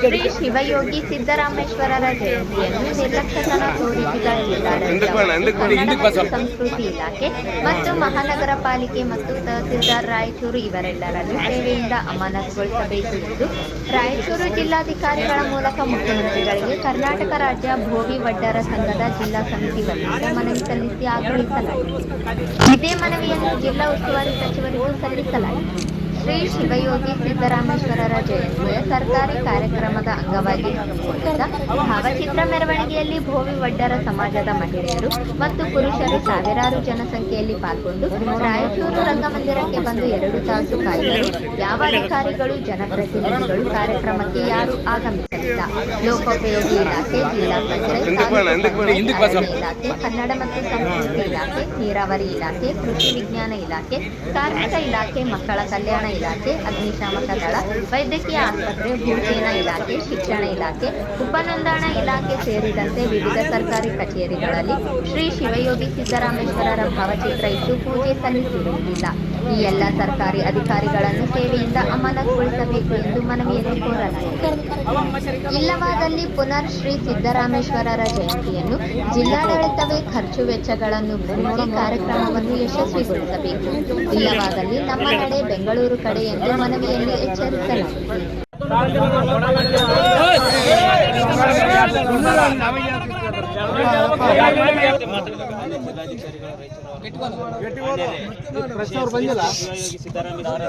ಶ್ರೀ ಶಿವಯೋಗಿ ಸಿದ್ದರಾಮೇಶ್ವರರ ಜಯಂತಿಯನ್ನು ನಿರ್ಲಕ್ಷ್ಯತನ ತೋರಿಸಿದ ಸಂಸ್ಕೃತಿ ಇಲಾಖೆ ಮತ್ತು ಮಹಾನಗರ ಪಾಲಿಕೆ ಮತ್ತು ತಹಸೀಲ್ದಾರ್ ರಾಯಚೂರು ಇವರೆಲ್ಲರನ್ನು ಸೇವೆಯಿಂದ ಅಮಾನತುಗೊಳಿಸಬೇಕು ಎಂದು ರಾಯಚೂರು ಜಿಲ್ಲಾಧಿಕಾರಿಗಳ ಮೂಲಕ ಮುಖ್ಯಮಂತ್ರಿಗಳಿಗೆ ಕರ್ನಾಟಕ ರಾಜ್ಯ ಭೋವಿ ವಡ್ಡರ ಸಂಘದ ಜಿಲ್ಲಾ ಸಮಿತಿ ವತಿಯಿಂದ ಮನವಿ ಸಲ್ಲಿಸಿ ಆಗ್ರಹಿಸಲಾಗಿದೆ. ಇದೇ ಮನವಿಯನ್ನು ಜಿಲ್ಲಾ ಉಸ್ತುವಾರಿ ಸಚಿವರಿಗೂ ಸಲ್ಲಿಸಲಾಗಿದೆ. ಶ್ರೀ ಶಿವಯೋಗಿ ಸಿದ್ದರಾಮೇಶ್ವರರ ಜಯಂತಿಯ ಸರ್ಕಾರಿ ಕಾರ್ಯಕ್ರಮದ ಅಂಗವಾಗಿ ಹಮ್ಮಿಕೊಂಡಿದ್ದ ಭಾವಚಿತ್ರ ಮೆರವಣಿಗೆಯಲ್ಲಿ ಭೋವಿ ವಡ್ಡರ ಸಮಾಜದ ಮಹಿಳೆಯರು ಮತ್ತು ಪುರುಷರು ಸಾವಿರಾರು ಜನಸಂಖ್ಯೆಯಲ್ಲಿ ಪಾಲ್ಗೊಂಡು ರಾಯಚೂರು ರಂಗಮಂದಿರಕ್ಕೆ ಬಂದು ಎರಡು ತಾಸು ಕಾಯ್ದರು ಯಾವ ಅಧಿಕಾರಿಗಳು ಜನಪ್ರತಿನಿಧಿಗಳು ಕಾರ್ಯಕ್ರಮಕ್ಕೆ ಯಾರು ಆಗಮಿಸಲಿಲ್ಲ. ಲೋಕೋಪಯೋಗಿ ಇಲಾಖೆ ಜಿಲ್ಲಾ ಪಂಚಾಯತ್ ಇಲಾಖೆ ಕನ್ನಡ ಮತ್ತು ಸಂಸ್ಕೃತಿ ಇಲಾಖೆ ನೀರಾವರಿ ಇಲಾಖೆ ಕೃಷಿ ವಿಜ್ಞಾನ ಇಲಾಖೆ ಕಾರ್ಮಿಕ ಇಲಾಖೆ ಮಕ್ಕಳ ಕಲ್ಯಾಣ ಇಲಾಖೆ ಅಗ್ನಿಶಾಮಕ ದಳ ವೈದ್ಯಕೀಯ ಆಸ್ಪತ್ರೆ, ಭೂಸೇನಾ ಇಲಾಖೆ, ಶಿಕ್ಷಣ ಇಲಾಖೆ, ಉಪನೋಂದಣಾ ಇಲಾಖೆ ಸೇರಿದಂತೆ ವಿವಿಧ ಸರ್ಕಾರಿ ಕಚೇರಿಗಳಲ್ಲಿ ಶ್ರೀ ಶಿವಯೋಗಿ ಸಿದ್ದರಾಮೇಶ್ವರರ ಭಾವಚಿತ್ರ ಇಟ್ಟು ಪೂಜೆ ಸಲ್ಲಿಸಿರುವುದಿಲ್ಲ. ಈ ಎಲ್ಲ ಸರ್ಕಾರಿ ಅಧಿಕಾರಿಗಳನ್ನು ಸೇವೆಯಿಂದ ಅಮಾನತುಗೊಳಿಸಬೇಕು ಎಂದು ಮನವಿಯಲ್ಲಿ ಕೋರಲಾಗಿದೆ ಇಲ್ಲವಾದಲ್ಲಿ ಪುನರ್ ಶ್ರೀ ಸಿದ್ದರಾಮೇಶ್ವರರ ಜಯಂತಿಯನ್ನು ಜಿಲ್ಲಾಡಳಿತವೇ ಖರ್ಚು ವೆಚ್ಚಗಳನ್ನು ಭರಿಸಿ ಕಾರ್ಯಕ್ರಮವನ್ನು ಯಶಸ್ವಿಗೊಳಿಸಬೇಕು. ಇಲ್ಲವಾದಲ್ಲಿ ನಮ್ಮ ಕಡೆ ಬೆಂಗಳೂರು ಕಡೆ ಎಂದು ಮನವಿಯಲ್ಲಿ ಎಚ್ಚರಿಸಲಾಗಿದೆ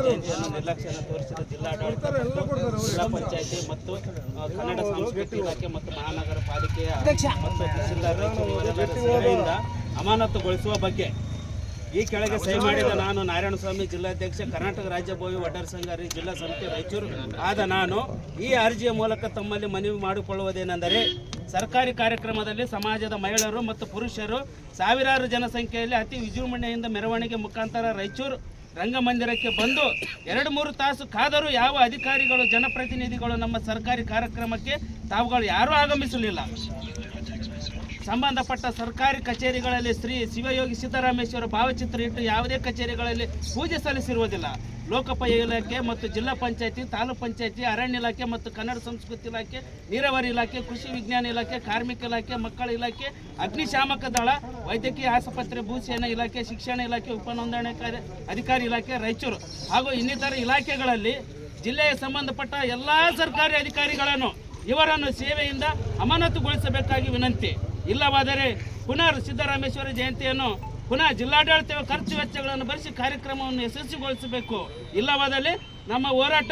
ಜಯಂತಿಯನ್ನು ತೋರಿಸಿದ ಜಿಲ್ಲಾಡಳಿತ ಮತ್ತು ಜಿಲ್ಲಾ ಪಂಚಾಯತಿ ಮತ್ತು ಕನ್ನಡ ಸಂಸ್ಕೃತಿ ಇಲಾಖೆ ಮತ್ತು ಮಹಾನಗರ ಪಾಲಿಕೆಯ ಮತ್ತು ತಹಸೀಲ್ದಾರ್ ಅಮಾನತುಗೊಳಿಸುವ ಬಗ್ಗೆ ಈ ಕೆಳಗೆ ಸಹಿ ಮಾಡಿದ ನಾನು ನಾರಾಯಣ ಸ್ವಾಮಿ ಜಿಲ್ಲಾಧ್ಯಕ್ಷ ಕರ್ನಾಟಕ ರಾಜ್ಯ ಭೋವಿ ಒಡ್ಡರ ಸಂಘ ಜಿಲ್ಲಾ ಸಮಿತಿ ರಾಯಚೂರು ಆದ ನಾನು ಈ ಅರ್ಜಿಯ ಮೂಲಕ ತಮ್ಮಲ್ಲಿ ಮನವಿ ಮಾಡಿಕೊಳ್ಳುವುದೇನೆಂದರೆ ಸರ್ಕಾರಿ ಕಾರ್ಯಕ್ರಮದಲ್ಲಿ ಸಮಾಜದ ಮಹಿಳೆಯರು ಮತ್ತು ಪುರುಷರು ಸಾವಿರಾರು ಜನಸಂಖ್ಯೆಯಲ್ಲಿ ಅತಿ ವಿಜೃಂಭಣೆಯಿಂದ ಮೆರವಣಿಗೆ ಮುಖಾಂತರ ರಾಯಚೂರು ರಂಗಮಂದಿರಕ್ಕೆ ಬಂದು ಎರಡು ಮೂರು ತಾಸು ಕಾದರೂ ಯಾವ ಅಧಿಕಾರಿಗಳು ಜನಪ್ರತಿನಿಧಿಗಳು ನಮ್ಮ ಸರ್ಕಾರಿ ಕಾರ್ಯಕ್ರಮಕ್ಕೆ ತಾವುಗಳು ಯಾರೂ ಆಗಮಿಸಲಿಲ್ಲ. ಸಂಬಂಧಪಟ್ಟ ಸರ್ಕಾರಿ ಕಚೇರಿಗಳಲ್ಲಿ ಶ್ರೀ ಶಿವಯೋಗಿ ಸಿದ್ದರಾಮೇಶ್ವರ ಭಾವಚಿತ್ರ ಇಟ್ಟು ಯಾವುದೇ ಕಚೇರಿಗಳಲ್ಲಿ ಪೂಜೆ ಸಲ್ಲಿಸಿರುವುದಿಲ್ಲ. ಲೋಕೋಪಯೋಗಿ ಇಲಾಖೆ ಮತ್ತು ಜಿಲ್ಲಾ ಪಂಚಾಯತಿ, ತಾಲೂಕ್ ಪಂಚಾಯತಿ, ಅರಣ್ಯ ಇಲಾಖೆ ಮತ್ತು ಕನ್ನಡ ಸಂಸ್ಕೃತಿ ಇಲಾಖೆ, ನೀರಾವರಿ ಇಲಾಖೆ, ಕೃಷಿ ವಿಜ್ಞಾನ ಇಲಾಖೆ, ಕಾರ್ಮಿಕ ಇಲಾಖೆ, ಮಕ್ಕಳ ಇಲಾಖೆ, ಅಗ್ನಿಶಾಮಕ ದಳ, ವೈದ್ಯಕೀಯ ಆಸ್ಪತ್ರೆ, ಭೂಸೇನಾ ಇಲಾಖೆ, ಶಿಕ್ಷಣ ಇಲಾಖೆ ಉಪನೋಂದಣಾಕಾರಿ ಅಧಿಕಾರಿ ಇಲಾಖೆ, ರಾಯಚೂರು ಹಾಗೂ ಇನ್ನಿತರ ಇಲಾಖೆಗಳಲ್ಲಿ ಜಿಲ್ಲೆಯ ಸಂಬಂಧಪಟ್ಟ ಎಲ್ಲ ಸರ್ಕಾರಿ ಅಧಿಕಾರಿಗಳನ್ನು ಇವರನ್ನು ಸೇವೆಯಿಂದ ಅಮಾನತುಗೊಳಿಸಬೇಕಾಗಿ ವಿನಂತಿ. ಇಲ್ಲವಾದರೆ ಪುನರ್ ಸಿದ್ದರಾಮೇಶ್ವರ ಜಯಂತಿಯನ್ನು ಪುನಃ ಜಿಲ್ಲಾಡಳಿತ ಖರ್ಚು ವೆಚ್ಚಗಳನ್ನು ಭರಿಸಿ ಕಾರ್ಯಕ್ರಮವನ್ನು ಯಶಸ್ವಿಗೊಳಿಸಬೇಕು. ಇಲ್ಲವಾದಲ್ಲಿ ನಮ್ಮ ಹೋರಾಟ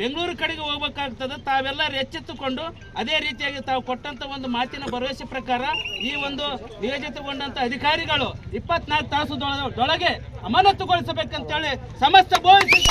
ಬೆಂಗಳೂರು ಕಡೆಗೆ ಹೋಗ್ಬೇಕಾಗ್ತದೆ. ತಾವೆಲ್ಲರೂ ಎಚ್ಚೆತ್ತುಕೊಂಡು ಅದೇ ರೀತಿಯಾಗಿ ತಾವು ಕೊಟ್ಟಂತ ಒಂದು ಮಾತಿನ ಭರವಸೆ ಪ್ರಕಾರ ಈ ಒಂದು ನಿಯೋಜಿತಗೊಂಡಂತ ಅಧಿಕಾರಿಗಳು ಇಪ್ಪತ್ನಾಲ್ಕು ತಾಸು ದೊಳಗೆ ಅಮಾನತುಗೊಳಿಸಬೇಕಂತೇಳಿ ಸಮಸ್ತ ಬೋಧಿಸಿ